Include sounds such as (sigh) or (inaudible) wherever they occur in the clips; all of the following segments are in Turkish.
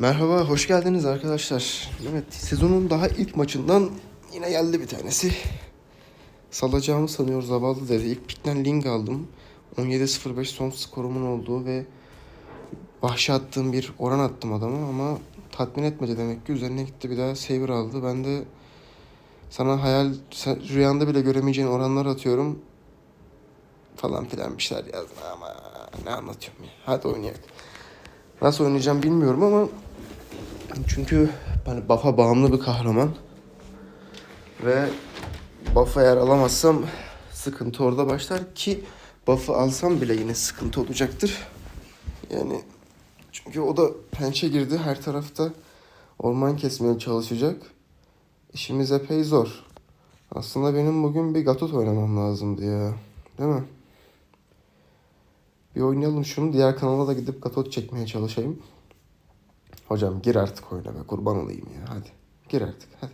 Merhaba, hoş geldiniz arkadaşlar. Evet, sezonun daha ilk maçından yine geldi bir tanesi. Salacağımı sanıyor zavallı dedi. İlk pikten Ling aldım. 17.05 son skorumun olduğu ve vahşi attığım bir oran attım adama ama tatmin etmedi demek ki. Üzerine gitti bir daha Saber aldı. Ben de sana hayal, sen, rüyanda bile göremeyeceğin oranlar atıyorum. Falan filan bir şeyler yazma ama ne anlatıyorum ya. Hadi oynayalım. Nasıl oynayacağım bilmiyorum ama çünkü hani buff'a bağımlı bir kahraman. Ve buff'ı eğer alamazsam sıkıntı orada başlar ki buff'ı alsam bile yine sıkıntı olacaktır. Yani çünkü o da pençe girdi her tarafta orman kesmeye çalışacak. İşimiz epey zor. Aslında benim bugün bir Gatot oynamam lazımdı ya. Değil mi? Bir oynayalım şunu. Diğer kanala da gidip Gatot çekmeye çalışayım. Hocam gir artık oyuna be. Kurban olayım ya. Hadi. Gir artık. Hadi.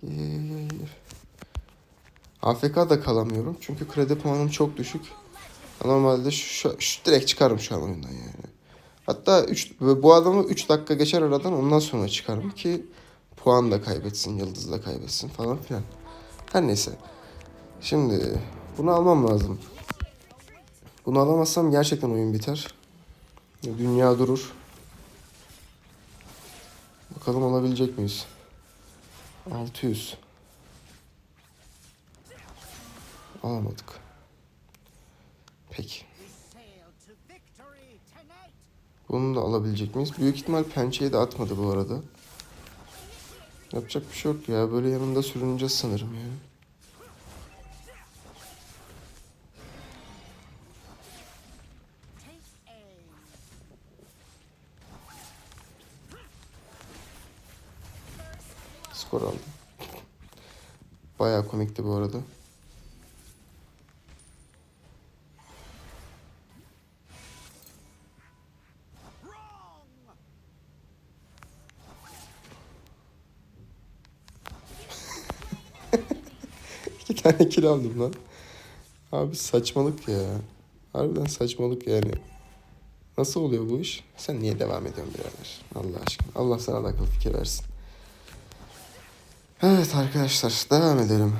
Gir. AFK da kalamıyorum. Çünkü kredi puanım çok düşük. Normalde şu, şu- direkt çıkarım şu an oyundan yani. Hatta üç, bu adamı 3 dakika geçer aradan ondan sonra çıkarım ki puan da kaybetsin, yıldız da kaybetsin falan filan. Her neyse. Şimdi bunu almam lazım. Bunu alamazsam gerçekten oyun biter. Dünya durur. Bakalım alabilecek miyiz? 600. Alamadık. Peki. Bunu da alabilecek miyiz? Büyük ihtimal pençeyi de atmadı bu arada. Yapacak bir şey yok ya. Böyle yanında sürüneceğiz sanırım yani. Skor aldım. Bayağı komikti bu arada. (laughs) İki tane kill aldım lan. Abi saçmalık ya. Harbiden saçmalık yani. Nasıl oluyor bu iş? Sen niye devam ediyorsun birader? Allah aşkına. Allah sana da akıl fikir versin. Evet arkadaşlar devam edelim.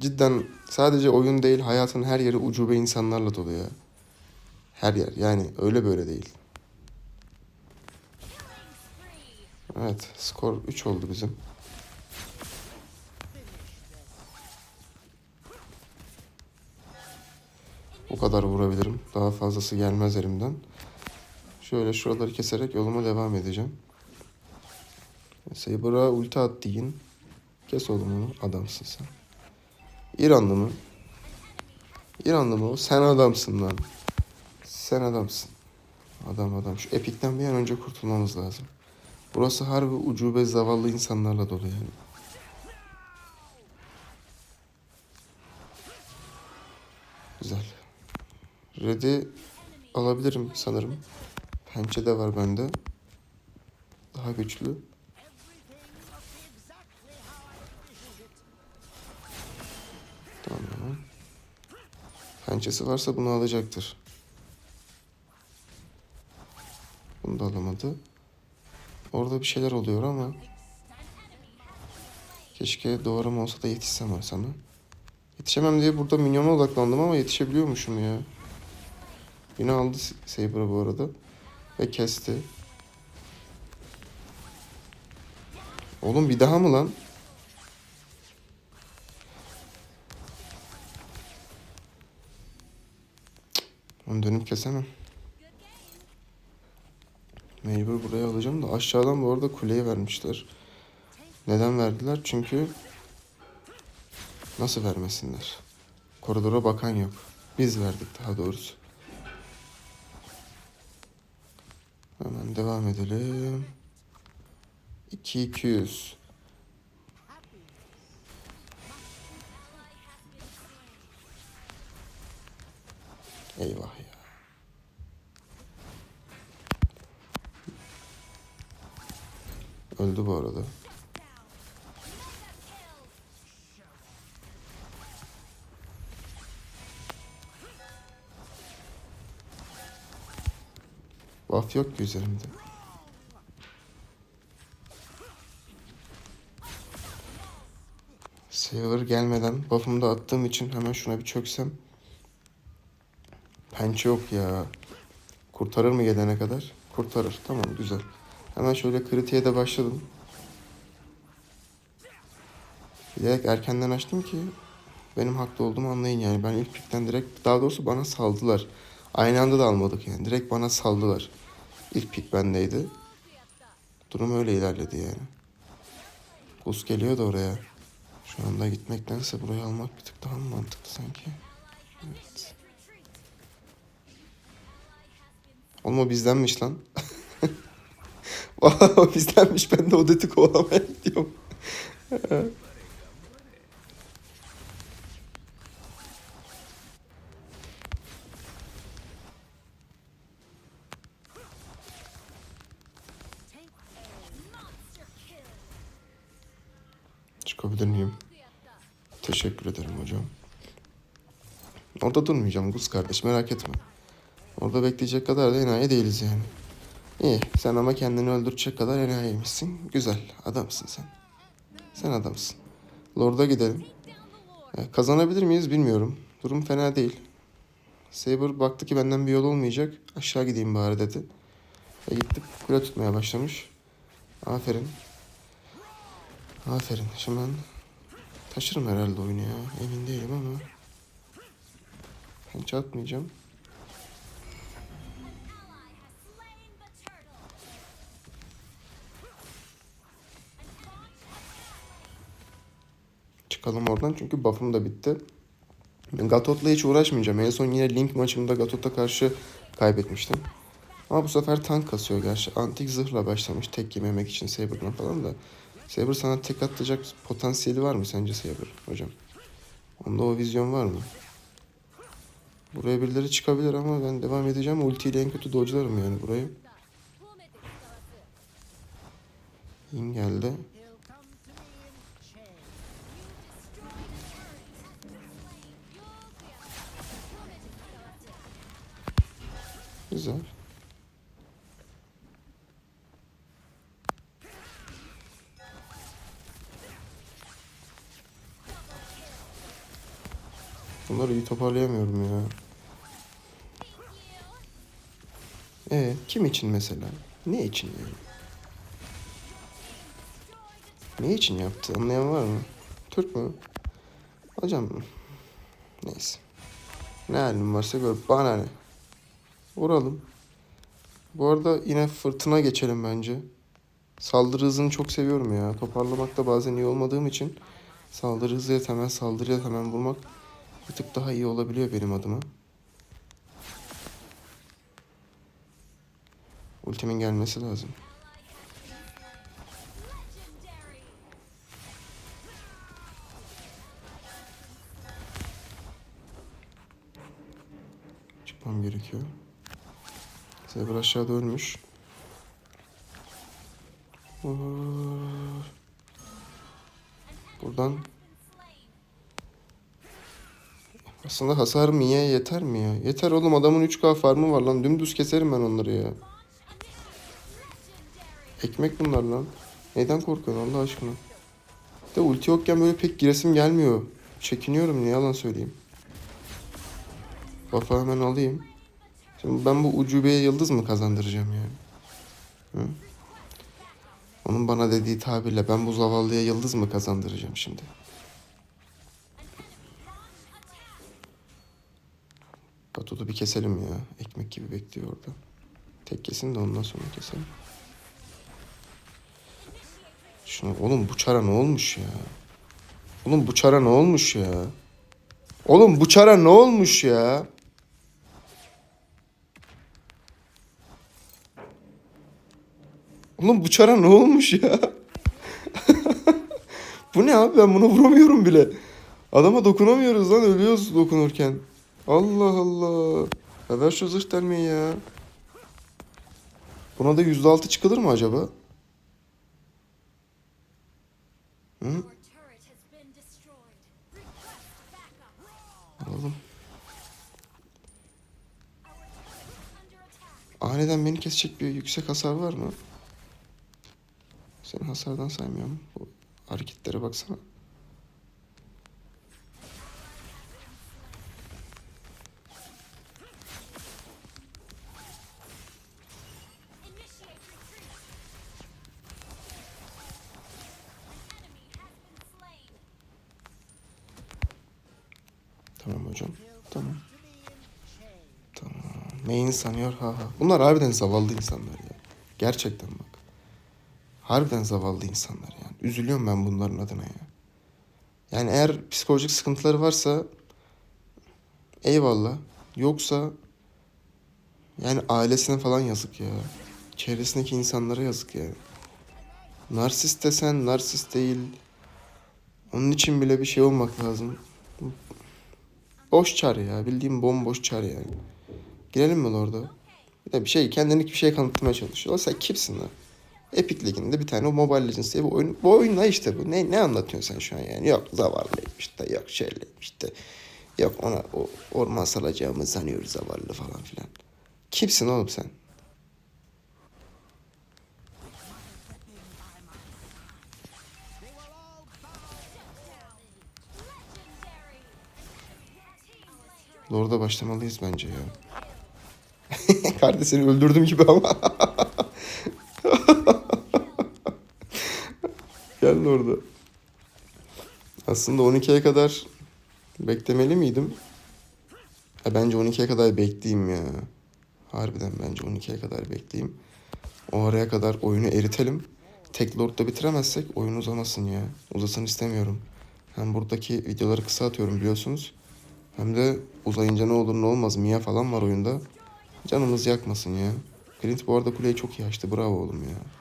Cidden sadece oyun değil hayatın her yeri ucube insanlarla dolu ya. Her yer yani öyle böyle değil. Evet skor 3 oldu bizim. Bu kadar vurabilirim. Daha fazlası gelmez elimden. Şöyle şuraları keserek yoluma devam edeceğim. Saber'a ulti at deyin. Kes oğlum onu. Adamsın sen. İranlı mı? İranlı mı o? Sen adamsın lan. Sen adamsın. Adam adam. Şu epikten bir an önce kurtulmamız lazım. Burası harbi ucube zavallı insanlarla dolu yani. Güzel. Red'i alabilirim sanırım. Pençe de var bende. Daha güçlü. Pençesi varsa bunu alacaktır. Bunu da alamadı. Orada bir şeyler oluyor ama keşke duvarım olsa da yetişsem sana. Yetişemem diye burada minyona odaklandım ama yetişebiliyormuşum ya. Yine aldı Saber'ı bu arada. Ve kesti. Oğlum bir daha mı lan? Kesemem. Mecbur buraya alacağım da aşağıdan bu arada kuleye vermişler. Neden verdiler? Çünkü nasıl vermesinler? Koridora bakan yok. Biz verdik daha doğrusu. Hemen devam edelim. 2200. Eyvah Öldü bu arada. Buff yok ki üzerimde. Saver gelmeden buff'ımı da attığım için hemen şuna bir çöksem. Pençe yok ya. Kurtarır mı gelene kadar? Kurtarır. Tamam güzel. Hemen şöyle kritiğe de başladım. Bilerek erkenden açtım ki benim haklı olduğumu anlayın yani. Ben ilk pikten direkt daha doğrusu bana saldılar. Aynı anda da almadık yani. Direkt bana saldılar. İlk pik bendeydi. Durum öyle ilerledi yani. Gus geliyor da oraya. Şu anda gitmektense burayı almak bir tık daha mı mantıklı sanki? Evet. Oğlum o bizdenmiş lan. O (laughs) bizdenmiş. Ben de Odet'i kovalamaya gidiyorum. Çıkabilir miyim? Teşekkür ederim hocam. Orada durmayacağım Gus kardeş merak etme. Orada bekleyecek kadar da enayi değiliz yani. İyi sen ama kendini öldürecek kadar enayiymişsin. Güzel adamsın sen. Sen adamsın. Lord'a gidelim. E, kazanabilir miyiz bilmiyorum. Durum fena değil. Saber baktı ki benden bir yol olmayacak. Aşağı gideyim bari dedi. Ve gitti kule tutmaya başlamış. Aferin. Aferin. Şimdi ben taşırım herhalde oyunu ya. Emin değilim ama. Pençe atmayacağım. Çıkalım oradan çünkü buff'ım da bitti. Gatot'la hiç uğraşmayacağım. En son yine Link maçımda Gatot'a karşı kaybetmiştim. Ama bu sefer tank kasıyor gerçi. Antik zırhla başlamış tek yememek için Saber'dan falan da. Saber sana tek atacak potansiyeli var mı sence Saber hocam? Onda o vizyon var mı? Buraya birileri çıkabilir ama ben devam edeceğim. Ultiyle en kötü dodge'larım yani burayı. Ying geldi. Güzel. Bunları iyi toparlayamıyorum ya. Ee, kim için mesela? Ne için yani? Ne için yaptı? Anlayan var mı? Türk mü? Hocam neyse. Ne halin varsa gör. Bana ne? Vuralım. Bu arada yine fırtına geçelim bence. Saldırı hızını çok seviyorum ya. Toparlamakta bazen iyi olmadığım için saldırı hızıyla hemen saldırıya hemen vurmak bir tık daha iyi olabiliyor benim adıma. Ultimin gelmesi lazım. Çıkmam gerekiyor. Zebra aşağıda ölmüş. Buradan aslında hasarım niye yeter mi ya? Yeter oğlum adamın 3K farmı var lan. Dümdüz keserim ben onları ya. Ekmek bunlar lan. Neyden korkuyorsun Allah aşkına? De ulti yokken böyle pek giresim gelmiyor. Çekiniyorum ne yalan söyleyeyim. Buff'ı hemen alayım. Şimdi ben bu ucubeye yıldız mı kazandıracağım yani? Hı? Onun bana dediği tabirle ben bu zavallıya yıldız mı kazandıracağım şimdi? Batu'du bir keselim ya. Ekmek gibi bekliyor orada. Tek kesin de ondan sonra keselim. Şunu, oğlum bu çara ne olmuş ya? Oğlum bu çara ne olmuş ya? Oğlum bu çara ne olmuş ya? Oğlum bu çara ne olmuş ya? (laughs) bu ne abi ben buna vuramıyorum bile. Adama dokunamıyoruz lan ölüyoruz dokunurken. Allah Allah. Ya ver şu zırh delmeyi ya. Buna da yüzde altı çıkılır mı acaba? Hı? Alalım. Aniden beni kesecek bir yüksek hasar var mı? Senin hasardan saymıyorum. Bu hareketlere baksana. Tamam hocam. Tamam. Tamam. Main sanıyor ha ha. Bunlar harbiden zavallı insanlar ya. Gerçekten bak. Harbiden zavallı insanlar yani. Üzülüyorum ben bunların adına ya. Yani eğer psikolojik sıkıntıları varsa eyvallah. Yoksa yani ailesine falan yazık ya. Çevresindeki insanlara yazık yani. Narsist desen narsist değil. Onun için bile bir şey olmak lazım. Boş çar ya. Bildiğim bomboş çar yani. Girelim mi orada? Bir de bir şey kendini bir şey kanıtlamaya çalışıyor. Sen kimsin lan? Epic Ligi'nde bir tane o Mobile Legends diye bir oyun. Bu oyun ne işte bu? Ne, ne anlatıyorsun sen şu an yani? Yok zavallıymış da yok şöyleymiş de. Yok ona o orman salacağımı sanıyoruz zavallı falan filan. Kimsin oğlum sen? Lord'a başlamalıyız bence ya. (laughs) Kardeşini öldürdüm gibi ama. (laughs) Gel Lord'a. Aslında 12'ye kadar beklemeli miydim? Ha, bence 12'ye kadar bekleyeyim ya. Harbiden bence 12'ye kadar bekleyeyim. O araya kadar oyunu eritelim. Tek Lord'da bitiremezsek oyun uzamasın ya. Uzasın istemiyorum. Hem buradaki videoları kısa atıyorum biliyorsunuz. Hem de uzayınca ne olur ne olmaz Mia falan var oyunda. Canımız yakmasın ya. Clint bu arada kuleyi çok iyi açtı. Bravo oğlum ya.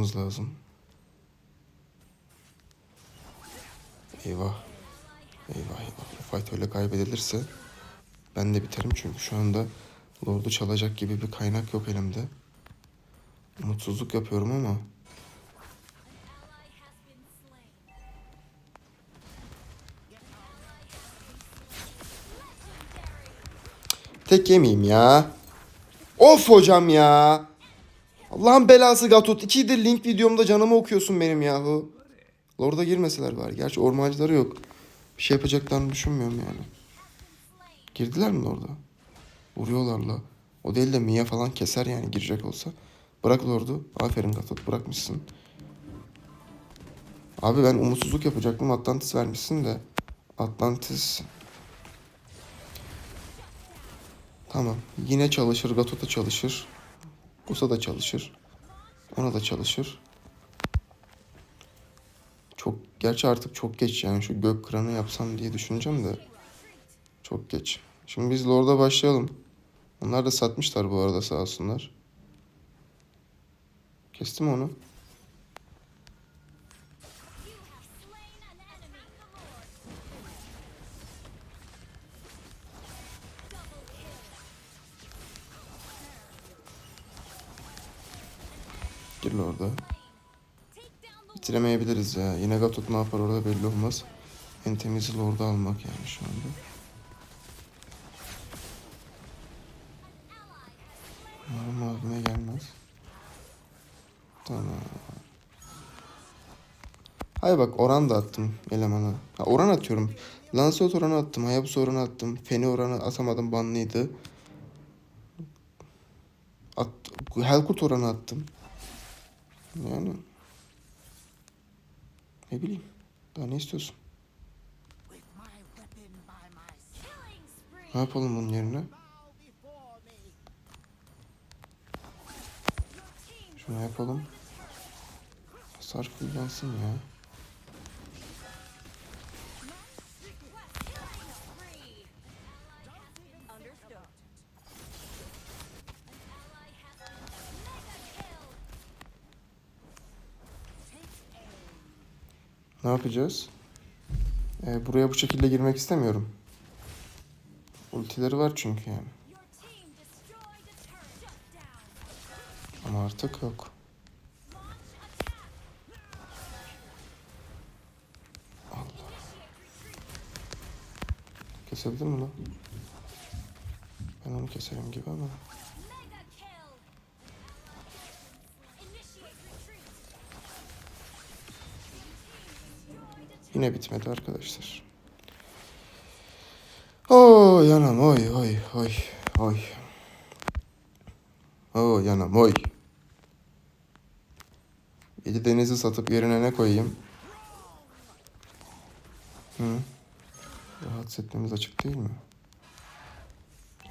Çıkmamız lazım. Eyvah. Eyvah eyvah. Bu fight öyle kaybedilirse ben de biterim çünkü şu anda Lord'u çalacak gibi bir kaynak yok elimde. Umutsuzluk yapıyorum ama tek yemeyeyim ya. Of hocam ya. Allah'ın belası Gatot. İkidir link videomda canımı okuyorsun benim yahu. Lord'a girmeseler bari. Gerçi ormancıları yok. Bir şey yapacaklarını düşünmüyorum yani. Girdiler mi Lord'a? Vuruyorlar la. O değil de Mia falan keser yani girecek olsa. Bırak Lord'u. Aferin Gatot bırakmışsın. Abi ben umutsuzluk yapacaktım. Atlantis vermişsin de. Atlantis Tamam. Yine çalışır. Gato da çalışır. Gusa da çalışır. Ona da çalışır. Çok gerçi artık çok geç yani şu gök kıranı yapsam diye düşüneceğim de çok geç. Şimdi biz Lord'a başlayalım. Onlar da satmışlar bu arada sağ olsunlar. Kestim onu. Bitiremeyebiliriz ya. Yine Gatot ne yapar orada belli olmaz. En temizi Lord'u almak yani şu anda. Umarım abime gelmez. Tamam. Hayır bak oran da attım elemana. Ha, oran atıyorum. Lancelot oranı attım. Hayabusa oranı attım. Feni oranı atamadım banlıydı. At, Helkut oranı attım. Yani ne bileyim. Daha ne istiyorsun? Ne yapalım bunun yerine? Şunu yapalım. Hasar fullansın ya. Ne yapacağız? Ee, buraya bu şekilde girmek istemiyorum. Ultileri var çünkü yani. Ama artık yok. Allah. Kesebilir mi lan? Ben onu keserim gibi ama. Yine bitmedi arkadaşlar. Oy anam oy oy oy oy. Oy anam oy. Yedi denizi satıp yerine ne koyayım? Hı? Rahatsız etmemiz açık değil mi?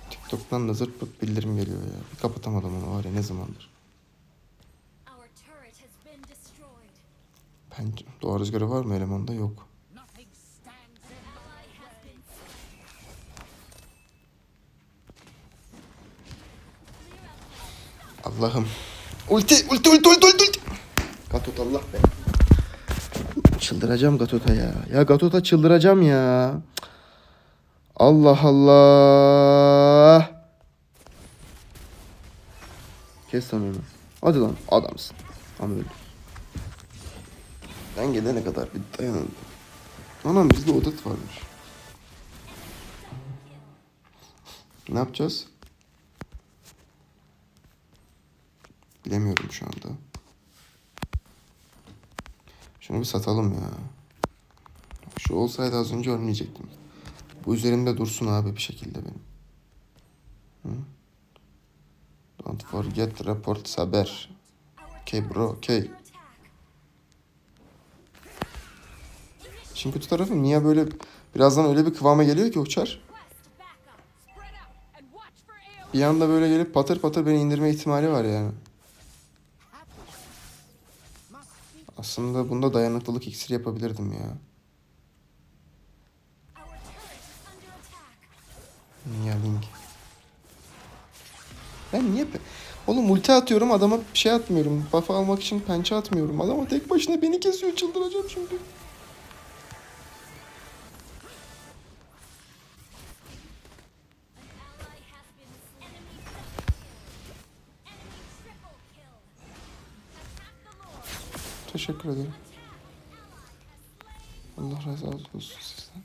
TikTok'tan da zırt pırt bildirim geliyor ya. Bir kapatamadım onu var ya ne zamandır. Ben doğa rüzgarı var mı elemanda? Yok. Allah'ım. Ulti, ulti, ulti, ulti, ulti. Gatot Allah be. Çıldıracağım Gatot'a ya. Ya Gatot'a çıldıracağım ya. Allah Allah. Kes lan onu. Hadi lan adamsın. Ama öldü. Ben gelene kadar bir dayanın. Anam bizde odat varmış. Ne yapacağız? Bilemiyorum şu anda. Şunu bir satalım ya. Şu olsaydı az önce ölmeyecektim. Bu üzerimde dursun abi bir şekilde benim. Hı? Don't forget report saber. Okay bro, okay. Şimdi kötü tarafım niye böyle birazdan öyle bir kıvama geliyor ki uçar. Bir anda böyle gelip patır patır beni indirme ihtimali var yani. Aslında bunda dayanıklılık iksiri yapabilirdim ya. Niye Link? Ben niye... Oğlum ulti atıyorum adama bir şey atmıyorum. Buff almak için pençe atmıyorum. Adama tek başına beni kesiyor. Çıldıracağım çünkü. Teşekkür ederim. Allah razı olsun sizden.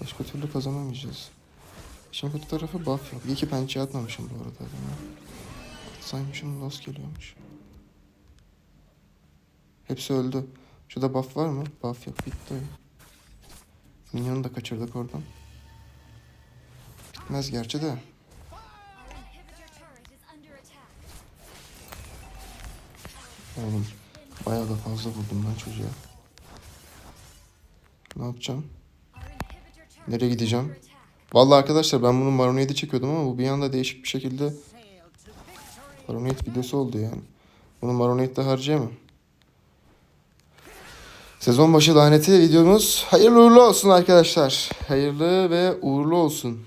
Başka türlü kazanamayacağız. Şimdi kötü tarafı buff yok. İyi ki pençe atmamışım bu arada. Saymışım loss geliyormuş. Hepsi öldü. Şurada buff var mı? Buff yok. Bitti. Minyonu da kaçırdık oradan. Bitmez gerçi de. Oğlum bayağı da fazla vurdum ben çocuğa. Ne yapacağım? Nereye gideceğim? Vallahi arkadaşlar ben bunu Maronite'de çekiyordum ama bu bir anda değişik bir şekilde. Maronite videosu oldu yani. Bunu Maronite'de harcayamam. Sezon başı laneti videomuz hayırlı uğurlu olsun arkadaşlar. Hayırlı ve uğurlu olsun.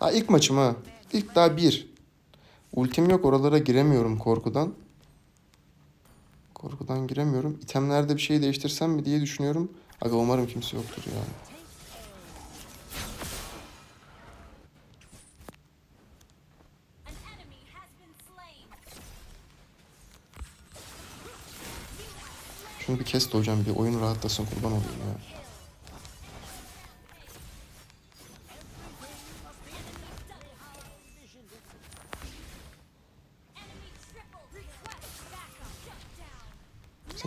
Daha ilk maçım ha. İlk daha bir. Ultim yok oralara giremiyorum korkudan. Korkudan giremiyorum. İtemlerde bir şey değiştirsem mi diye düşünüyorum. Aga umarım kimse yoktur ya. Şunu bir kes de hocam bir oyun rahatlasın kurban olayım ya.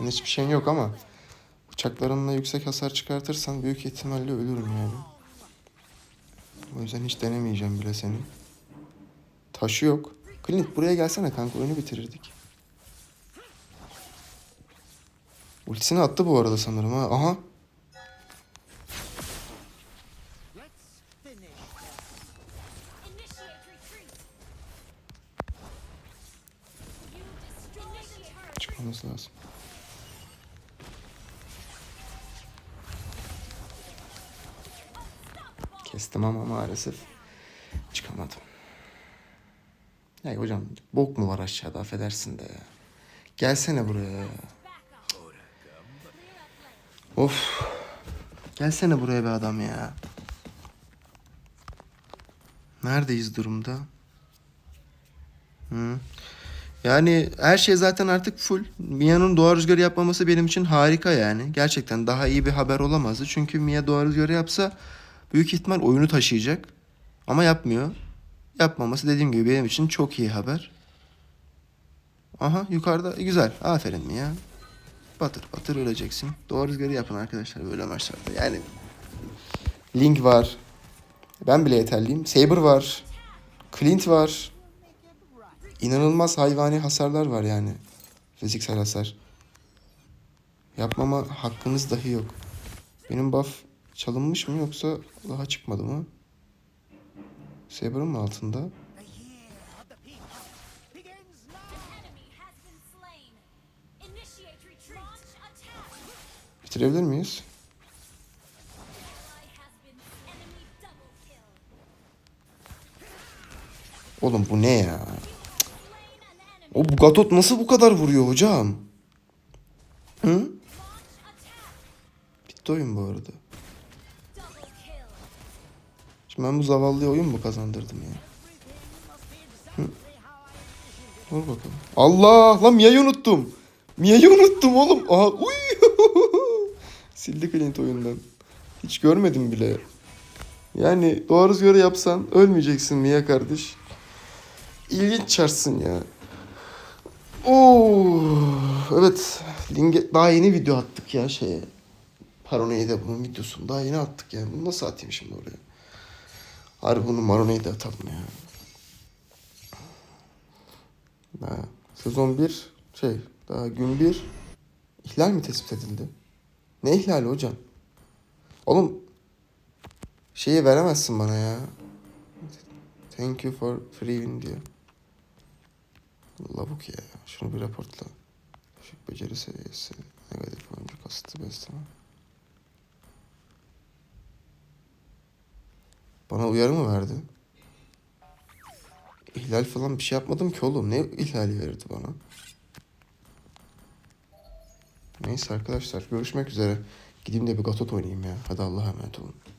Senin hiçbir şeyin yok ama bıçaklarınla yüksek hasar çıkartırsan büyük ihtimalle ölürüm yani. O yüzden hiç denemeyeceğim bile seni. Taşı yok. Clint buraya gelsene kanka oyunu bitirirdik. Ultisini attı bu arada sanırım ha. Aha. Kestim ama maalesef çıkamadım. Ya hocam bok mu var aşağıda affedersin de ya. Gelsene buraya ya. Of. Gelsene buraya be adam ya. Neredeyiz durumda? Hı. Yani her şey zaten artık full. Mia'nın doğa rüzgarı yapmaması benim için harika yani. Gerçekten daha iyi bir haber olamazdı. Çünkü Mia doğa rüzgarı yapsa büyük ihtimal oyunu taşıyacak. Ama yapmıyor. Yapmaması dediğim gibi benim için çok iyi haber. Aha yukarıda E, güzel. Aferin Mia. Batır batır öleceksin. Doğa rüzgarı yapın arkadaşlar böyle maçlarda. Yani Link var. Ben bile yeterliyim. Saber var. Clint var. İnanılmaz hayvani hasarlar var yani. Fiziksel hasar. Yapmama hakkınız dahi yok. Benim buff çalınmış mı yoksa daha çıkmadı mı? Saber'ın altında? Bitirebilir miyiz? Oğlum bu ne ya? O bu Gatot nasıl bu kadar vuruyor hocam? Hı? Bitti oyun bu arada. Şimdi ben bu zavallıya oyun mu kazandırdım ya? Dur bakalım. Allah lan Mia'yı unuttum. Mia'yı unuttum oğlum. Aha uy. (laughs) Sildi Clint oyundan. Hiç görmedim bile. Yani doğru göre yapsan ölmeyeceksin Mia kardeş. İlginç çarsın ya. Oo, evet. Linge daha yeni video attık ya şeye. Paranoya da bunun videosunu daha yeni attık yani. Bunu nasıl atayım şimdi oraya? Harbi bunu Marona'yı da atalım ya. Daha sezon 1 şey daha gün 1 ihlal mi tespit edildi? Ne ihlali hocam? Oğlum şeyi veremezsin bana ya. Thank you for free win diyor. Lavuk ya. Şunu bir raportla. Düşük beceri seviyesi. Negatif oyuncu kasıtlı besleme. Bana uyarı mı verdi? İhlal falan bir şey yapmadım ki oğlum. Ne ihlali verirdi bana? Neyse arkadaşlar görüşmek üzere. Gideyim de bir gatot oynayayım ya. Hadi Allah'a emanet olun.